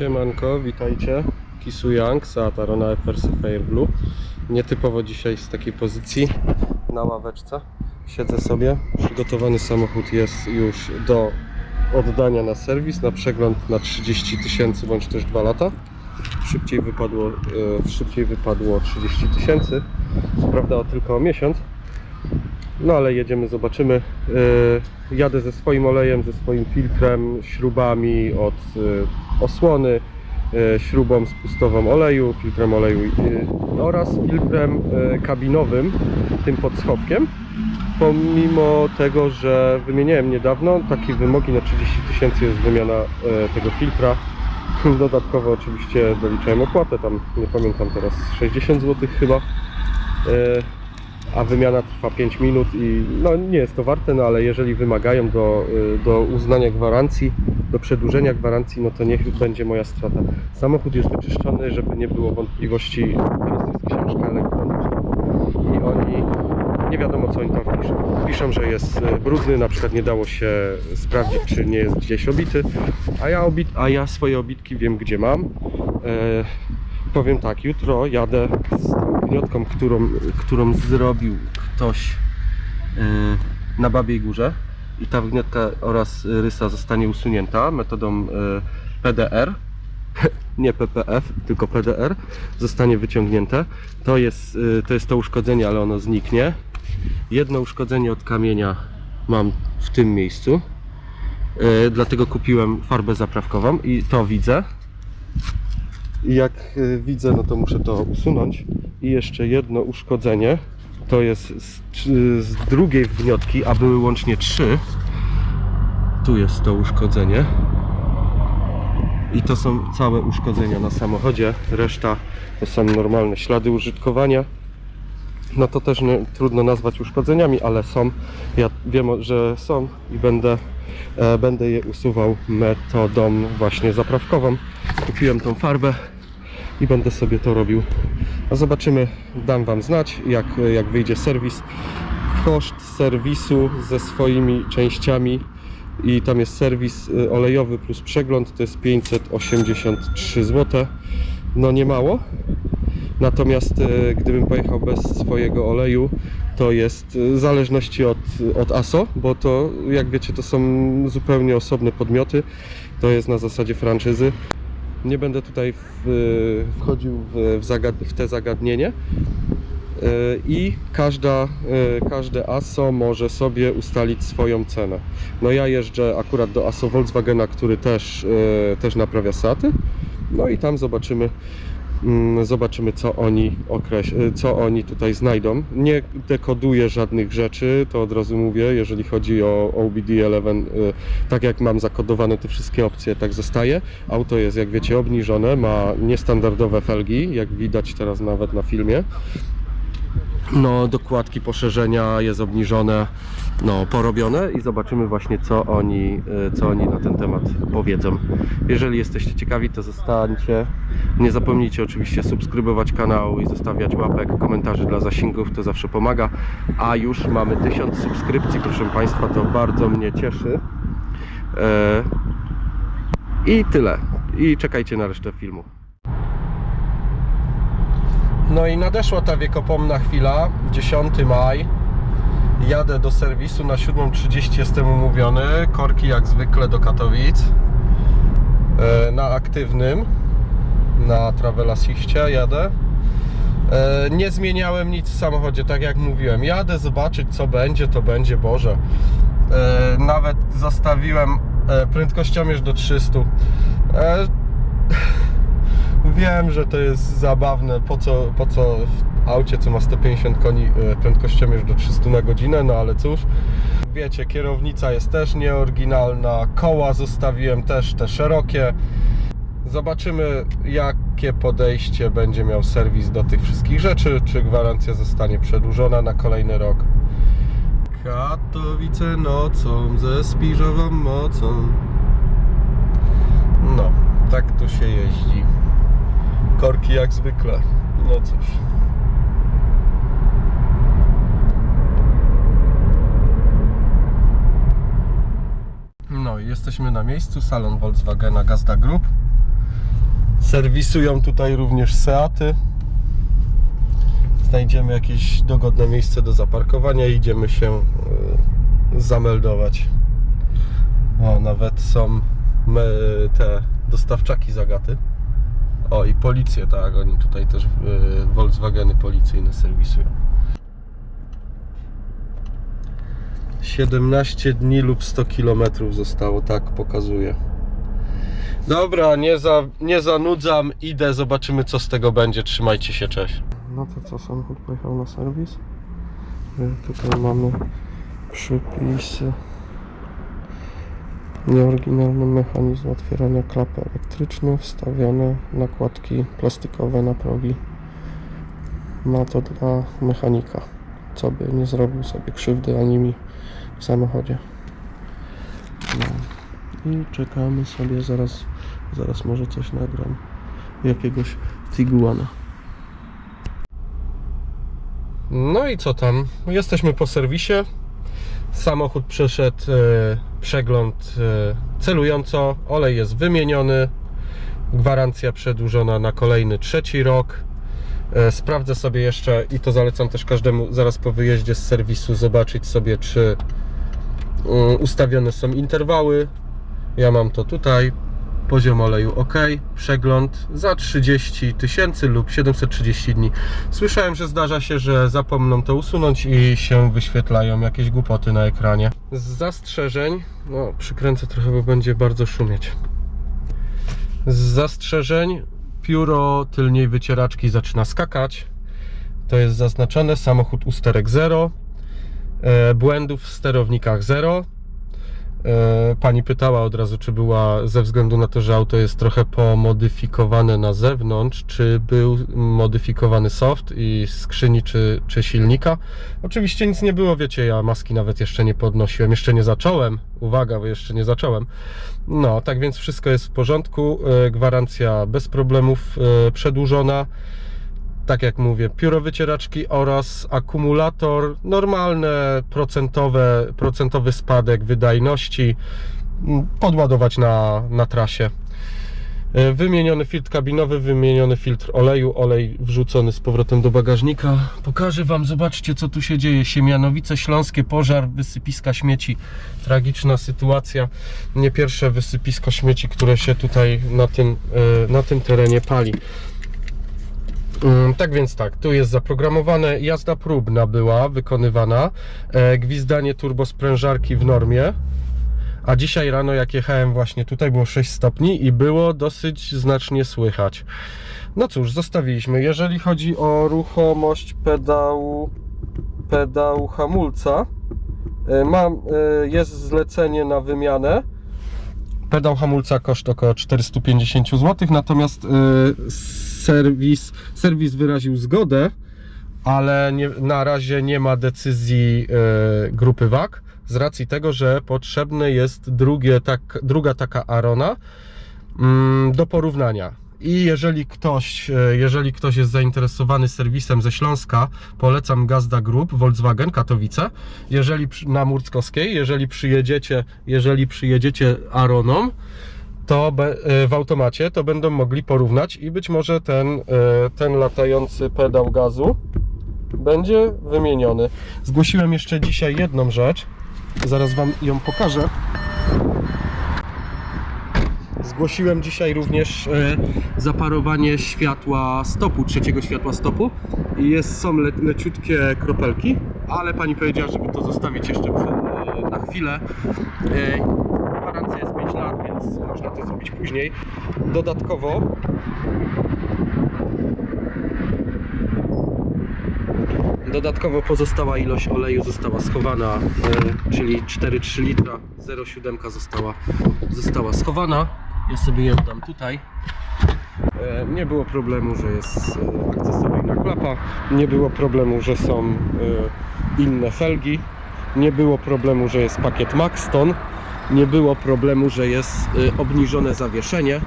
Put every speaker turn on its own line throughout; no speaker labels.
Siemanko, witajcie. Kisu Young, Seat Arona FRC Fair Blue. Nietypowo dzisiaj z takiej pozycji na ławeczce. Siedzę sobie. Przygotowany samochód jest już do oddania na serwis, na przegląd na 30 tysięcy bądź też 2 lata. Szybciej wypadło, e, szybciej wypadło 30 tysięcy. Co prawda o tylko miesiąc. No ale jedziemy, zobaczymy. Yy, jadę ze swoim olejem, ze swoim filtrem, śrubami od yy, osłony, yy, śrubą spustową oleju, filtrem oleju oraz filtrem kabinowym, tym pod schowkiem. Pomimo tego, że wymieniałem niedawno, takie wymogi na 30 tysięcy jest wymiana tego filtra. Dodatkowo oczywiście doliczałem opłatę, tam nie pamiętam teraz, 60 zł chyba. A wymiana trwa 5 minut i no nie jest to warte, no ale jeżeli wymagają do, y, do uznania gwarancji, do przedłużenia gwarancji, no to niech będzie moja strata. Samochód jest wyczyszczony, żeby nie było wątpliwości, teraz jest książka elektroniczna i oni nie wiadomo co oni tam wpiszą. Piszą, że jest y, brudny, na przykład nie dało się sprawdzić, czy nie jest gdzieś obity, a ja, obit, a ja swoje obitki wiem gdzie mam. E, powiem tak, jutro jadę z tą gniotką, którą, którą zrobił ktoś yy, na Babiej Górze i ta wgniatka oraz rysa zostanie usunięta metodą yy, PDR nie PPF, tylko PDR zostanie wyciągnięte. To jest, yy, to jest to uszkodzenie, ale ono zniknie. Jedno uszkodzenie od kamienia mam w tym miejscu. Dlatego kupiłem farbę zaprawkową i to widzę i jak y, widzę, no to muszę to usunąć. I jeszcze jedno uszkodzenie. To jest z, z drugiej wgniotki, a były łącznie trzy. Tu jest to uszkodzenie. I to są całe uszkodzenia na samochodzie. Reszta to są normalne ślady użytkowania. No to też nie, trudno nazwać uszkodzeniami, ale są. Ja wiem, że są i będę, e, będę je usuwał metodą właśnie zaprawkową. Kupiłem tą farbę i będę sobie to robił. A zobaczymy, dam Wam znać, jak, jak wyjdzie serwis. Koszt serwisu ze swoimi częściami i tam jest serwis y, olejowy plus przegląd, to jest 583 zł. No nie mało. Natomiast y, gdybym pojechał bez swojego oleju, to jest y, w zależności od, od ASO, bo to jak wiecie to są zupełnie osobne podmioty. To jest na zasadzie franczyzy. Nie będę tutaj w, wchodził w, w, zagad, w te zagadnienie. I każda, każde ASO może sobie ustalić swoją cenę. No ja jeżdżę akurat do ASO Volkswagena, który też, też naprawia Seaty. No i tam zobaczymy, zobaczymy co oni, okreś- yy, co oni tutaj znajdą. Nie dekoduję żadnych rzeczy, to od razu mówię, jeżeli chodzi o OBD11, yy, tak jak mam zakodowane te wszystkie opcje, tak zostaje. Auto jest, jak wiecie, obniżone, ma niestandardowe felgi, jak widać teraz nawet na filmie. No, dokładki poszerzenia jest obniżone, no, porobione i zobaczymy właśnie, co oni, y, co oni na ten temat powiedzą. Jeżeli jesteście ciekawi, to zostańcie. Nie zapomnijcie oczywiście subskrybować kanału i zostawiać łapek, komentarzy dla zasięgów, to zawsze pomaga. A już mamy 1000 subskrypcji, proszę Państwa, to bardzo mnie cieszy. E, I tyle. I czekajcie na resztę filmu. No i nadeszła ta wiekopomna chwila, 10 maj. Jadę do serwisu na 7.30 jestem umówiony. Korki jak zwykle do Katowic. E, Na aktywnym, na Travelasiście jadę. E, Nie zmieniałem nic w samochodzie, tak jak mówiłem. Jadę zobaczyć co będzie, to będzie Boże. E, Nawet zostawiłem e, prędkościomierz do 300. E, Wiem, że to jest zabawne, po co, po co aucie, co ma 150 koni, e, prędkościomierz do 300 na godzinę, no ale cóż. Wiecie, kierownica jest też nieoryginalna, koła zostawiłem też te szerokie. Zobaczymy, jakie podejście będzie miał serwis do tych wszystkich rzeczy, czy gwarancja zostanie przedłużona na kolejny rok. Katowice nocą ze spiżową mocą. No, tak tu się jeździ. Korki jak zwykle. No cóż. No i jesteśmy na miejscu, salon Volkswagena Gazda Group. Serwisują tutaj również Seaty. Znajdziemy jakieś dogodne miejsce do zaparkowania i idziemy się y, zameldować. O, nawet są te dostawczaki zagaty. O, i policję, tak, oni tutaj też y, Volkswageny policyjne serwisują. 17 dni lub 100 km zostało, tak pokazuje. Dobra, nie, za, nie zanudzam, idę, zobaczymy co z tego będzie. Trzymajcie się, cześć. No to co, samochód pojechał na serwis. Y, Tutaj mamy przypisy. Nieoryginalny mechanizm otwierania klapy elektryczne, wstawione nakładki plastikowe na progi. Ma to dla mechanika, co by nie zrobił sobie krzywdy ani mi w samochodzie. No. I czekamy sobie, zaraz, zaraz może coś nagram. Jakiegoś Tiguana. No i co tam? Jesteśmy po serwisie. Samochód przeszedł e, przegląd e, celująco. Olej jest wymieniony. Gwarancja przedłużona na kolejny trzeci rok. E, Sprawdzę sobie jeszcze i to zalecam też każdemu zaraz po wyjeździe z serwisu zobaczyć sobie czy ustawione są interwały. Ja mam to tutaj. Poziom oleju ok, przegląd za 30 tysięcy lub 730 dni. Słyszałem, że zdarza się, że zapomną to usunąć i się wyświetlają jakieś głupoty na ekranie. Z zastrzeżeń, no przykręcę trochę, bo będzie bardzo szumieć. Z zastrzeżeń, pióro tylniej wycieraczki zaczyna skakać. To jest zaznaczone, samochód usterek 0, e, błędów w sterownikach 0. E, Pani pytała od razu, czy była ze względu na to, że auto jest trochę pomodyfikowane na zewnątrz, czy był modyfikowany soft i skrzyni, czy, czy silnika. Oczywiście nic nie było, wiecie, ja maski nawet jeszcze nie podnosiłem, jeszcze nie zacząłem. Uwaga, bo jeszcze nie zacząłem. No, tak więc wszystko jest w porządku. E, Gwarancja bez problemów e, przedłużona tak jak mówię, pióro wycieraczki oraz akumulator, normalne procentowe, procentowy spadek wydajności, podładować na, na trasie. E, Wymieniony filtr kabinowy, wymieniony filtr oleju, olej wrzucony z powrotem do bagażnika. Pokażę Wam, zobaczcie co tu się dzieje. Siemianowice Śląskie, pożar, wysypiska śmieci. Tragiczna sytuacja. Nie pierwsze wysypisko śmieci, które się tutaj na tym, e, na tym terenie pali. Mm, Tak więc tak, tu jest zaprogramowane, jazda próbna była wykonywana, e, gwizdanie turbosprężarki w normie, a dzisiaj rano jak jechałem właśnie tutaj było 6 stopni i było dosyć znacznie słychać. No cóż, zostawiliśmy. Jeżeli chodzi o ruchomość pedału, pedału hamulca, e, mam, e, jest zlecenie na wymianę. Pedał hamulca koszt około 450 zł, natomiast y, serwis, serwis wyraził zgodę, ale nie, na razie nie ma decyzji y, grupy WAG z racji tego, że potrzebne jest drugie, tak, druga taka Arona mm, do porównania. I jeżeli ktoś, e, jeżeli ktoś jest zainteresowany serwisem ze Śląska, polecam Gazda Group, Volkswagen Katowice. Jeżeli na Murckowskiej, jeżeli przyjedziecie, jeżeli przyjedziecie Aroną, to e, w automacie to będą mogli porównać i być może ten, e, ten latający pedał gazu będzie wymieniony. Zgłosiłem jeszcze dzisiaj jedną rzecz. Zaraz Wam ją pokażę. Zgłosiłem dzisiaj również e, zaparowanie światła stopu, trzeciego światła stopu i jest, są le, leciutkie kropelki, ale pani powiedziała, żeby to zostawić jeszcze na chwilę. E, gwarancja jest 5 lat, więc można to zrobić później. Dodatkowo Dodatkowo pozostała ilość oleju została schowana, e, czyli 4,3 litra, 0,7 została, została schowana. Ja sobie ją dam tutaj. E, Nie było problemu, że jest e, akcesoryjna klapa, nie było problemu, że są inne felgi, nie było problemu, że jest pakiet Maxton, nie było problemu, że jest e, obniżone zawieszenie,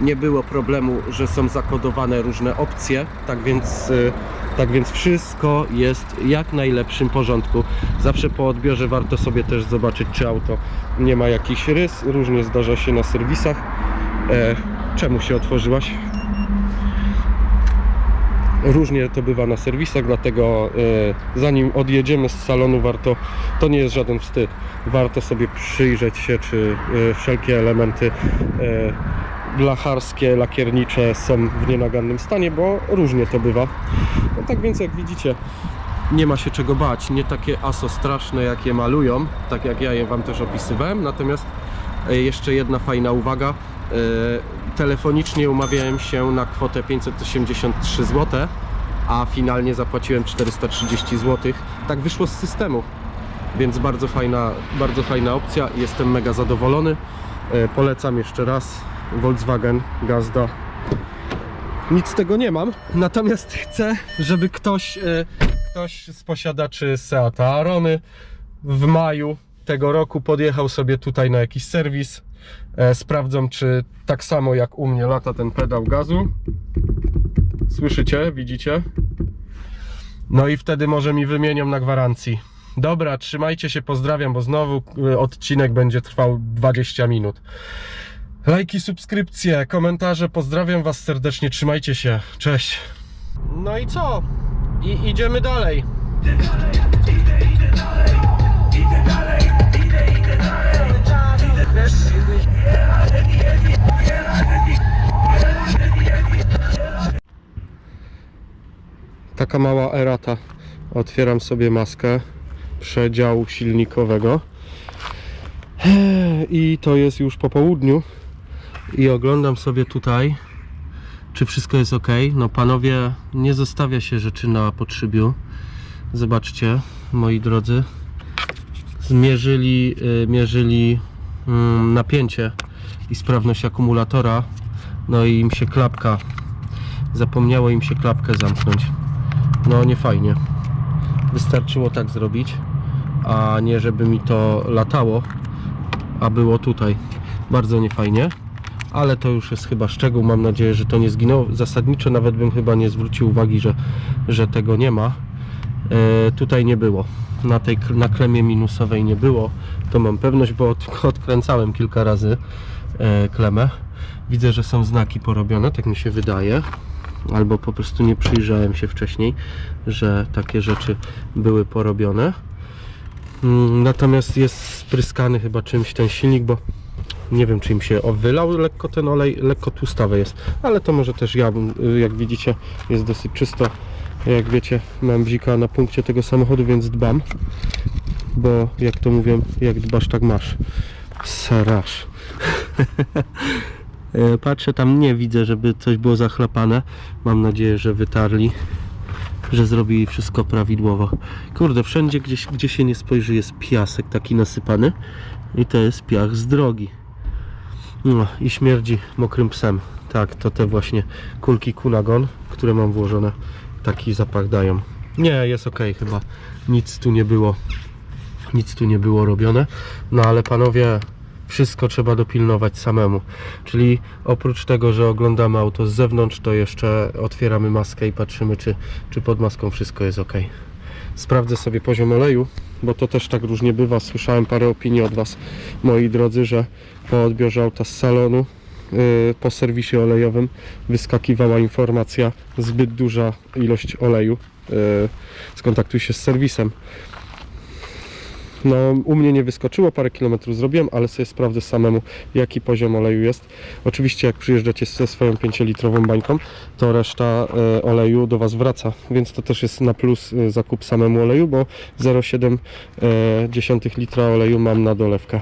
nie było problemu, że są zakodowane różne opcje, tak więc, y, tak więc wszystko jest jak najlepszym porządku. Zawsze po odbiorze warto sobie też zobaczyć, czy auto nie ma jakichś rys. Różnie zdarza się na serwisach. E, czemu się otworzyłaś? Różnie to bywa na serwisach, dlatego e, zanim odjedziemy z salonu, warto, to nie jest żaden wstyd, warto sobie przyjrzeć się, czy e, wszelkie elementy e, blacharskie, lakiernicze są w nienagannym stanie, bo różnie to bywa. No tak więc jak widzicie, nie ma się czego bać, nie takie aso straszne jak je malują, tak jak ja je Wam też opisywałem, natomiast e, jeszcze jedna fajna uwaga, telefonicznie umawiałem się na kwotę 583 zł, a finalnie zapłaciłem 430 zł. Tak wyszło z systemu, więc bardzo fajna, bardzo fajna opcja. Jestem mega zadowolony. E, Polecam jeszcze raz Volkswagen Gazda. Nic z tego nie mam, natomiast chcę, żeby ktoś, e, ktoś z posiadaczy Seata Arony w maju tego roku podjechał sobie tutaj na jakiś serwis. E, sprawdzą, czy tak samo jak u mnie lata ten pedał gazu. Słyszycie? Widzicie? No i wtedy może mi wymienią na gwarancji. Dobra, trzymajcie się, pozdrawiam, bo znowu y, odcinek będzie trwał 20 minut. Lajki, subskrypcje, komentarze, pozdrawiam Was serdecznie, trzymajcie się, cześć. No i co? I idziemy dalej. Taka mała erata. Otwieram sobie maskę przedziału silnikowego. I to jest już po południu. I oglądam sobie tutaj, czy wszystko jest ok. No, panowie, nie zostawia się rzeczy na podszybiu. Zobaczcie, moi drodzy. Zmierzyli, y, mierzyli mm, napięcie i sprawność akumulatora. No i im się klapka, zapomniało im się klapkę zamknąć. No nie fajnie. Wystarczyło tak zrobić, a nie żeby mi to latało, a było tutaj. Bardzo niefajnie, ale to już jest chyba szczegół. Mam nadzieję, że to nie zginęło. Zasadniczo nawet bym chyba nie zwrócił uwagi, że, że tego nie ma. E, tutaj nie było. Na tej na klemie minusowej nie było. To mam pewność, bo od, odkręcałem kilka razy e, klemę. Widzę, że są znaki porobione, tak mi się wydaje albo po prostu nie przyjrzałem się wcześniej, że takie rzeczy były porobione. Mm, Natomiast jest spryskany chyba czymś ten silnik, bo nie wiem czy im się wylał lekko ten olej, lekko tłustawy jest, ale to może też ja, jak widzicie, jest dosyć czysto. Jak wiecie, mam bzika na punkcie tego samochodu, więc dbam, bo jak to mówią, jak dbasz, tak masz. Sarasz. E, Patrzę tam, nie widzę, żeby coś było zachlapane. Mam nadzieję, że wytarli, że zrobili wszystko prawidłowo. Kurde, wszędzie gdzieś, gdzie się nie spojrzy jest piasek taki nasypany i to jest piach z drogi. No i śmierdzi mokrym psem. Tak, to te właśnie kulki Kunagon, które mam włożone, taki zapach dają. Nie, jest ok chyba. Nic tu nie było. Nic tu nie było robione. No ale panowie, wszystko trzeba dopilnować samemu. Czyli oprócz tego, że oglądamy auto z zewnątrz, to jeszcze otwieramy maskę i patrzymy, czy, czy pod maską wszystko jest ok. Sprawdzę sobie poziom oleju, bo to też tak różnie bywa. Słyszałem parę opinii od Was, moi drodzy, że po odbiorze auta z salonu, yy, po serwisie olejowym wyskakiwała informacja zbyt duża ilość oleju. Yy, skontaktuj się z serwisem. No, u mnie nie wyskoczyło, parę kilometrów zrobiłem, ale sobie sprawdzę samemu, jaki poziom oleju jest. Oczywiście, jak przyjeżdżacie ze swoją 5-litrową bańką, to reszta e, oleju do Was wraca, więc to też jest na plus e, zakup samemu oleju, bo 0,7 e, litra oleju mam na dolewkę.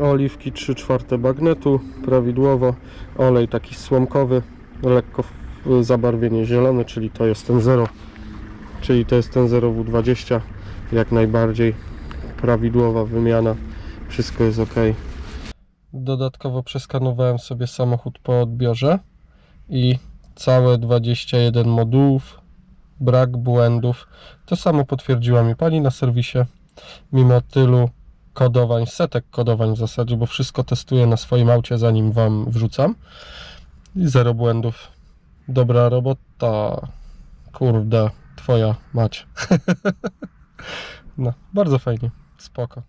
Oliwki 3 czwarte bagnetu, prawidłowo. Olej taki słomkowy, lekko zabarwienie zielone, czyli to jest ten 0, czyli to jest ten 0W20 jak najbardziej prawidłowa wymiana, wszystko jest ok. Dodatkowo przeskanowałem sobie samochód po odbiorze i całe 21 modułów, brak błędów. To samo potwierdziła mi pani na serwisie, mimo tylu kodowań, setek kodowań w zasadzie, bo wszystko testuję na swoim aucie zanim wam wrzucam. I zero błędów. Dobra robota. Kurde, twoja mać. No, bardzo fajnie. Spoko.